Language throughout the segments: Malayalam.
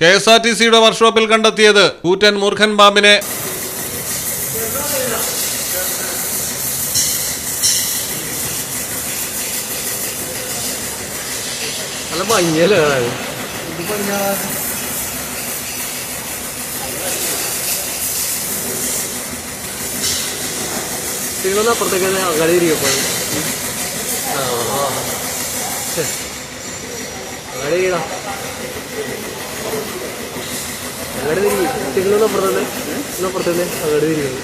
കെ എസ് ആർ ടി സിയുടെ വർക്ക്ഷോപ്പിൽ കണ്ടെത്തിയത് കൂറ്റൻ മൂർഖൻ പാമ്പിനെ. നല്ല ഭംഗിയല്ലേ തന്നെ അങ്ങനെ ഇരിക്കപ്പോൾ ആ. തിരിക്കുന്നു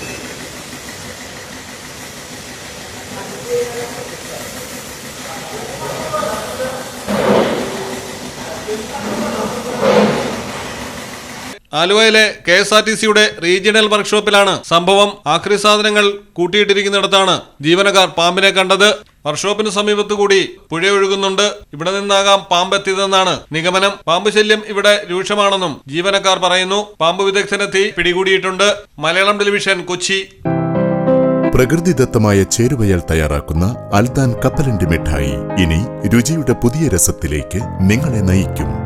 ആലുവയിലെ കെ എസ് ആർ ടി സിയുടെ റീജിയണൽ വർക്ക്ഷോപ്പിലാണ് സംഭവം. ആക്രി സാധനങ്ങൾ കൂട്ടിയിട്ടിരിക്കുന്നിടത്താണ് ജീവനക്കാർ പാമ്പിനെ കണ്ടത്. വർക്ക്ഷോപ്പിന് സമീപത്ത് കൂടി പുഴ ഒഴുകുന്നുണ്ട്. ഇവിടെ നിന്നാകാം പാമ്പെത്തിയതെന്നാണ് നിഗമനം. പാമ്പ് ശല്യം ഇവിടെ രൂക്ഷമാണെന്നും ജീവനക്കാർ പറയുന്നു. പാമ്പ് വിദഗ്ധനെത്തി പിടികൂടിയിട്ടുണ്ട്. മലയാളം ടെലിവിഷൻ കൊച്ചി. പ്രകൃതിദത്തമായ ചേരുവയാൽ തയ്യാറാക്കുന്ന അൽദാൻ കപ്പലണ്ടി മിഠായി. ഇനി രുചിയുടെ പുതിയ രസത്തിലേക്ക് നിങ്ങളെ നയിക്കും.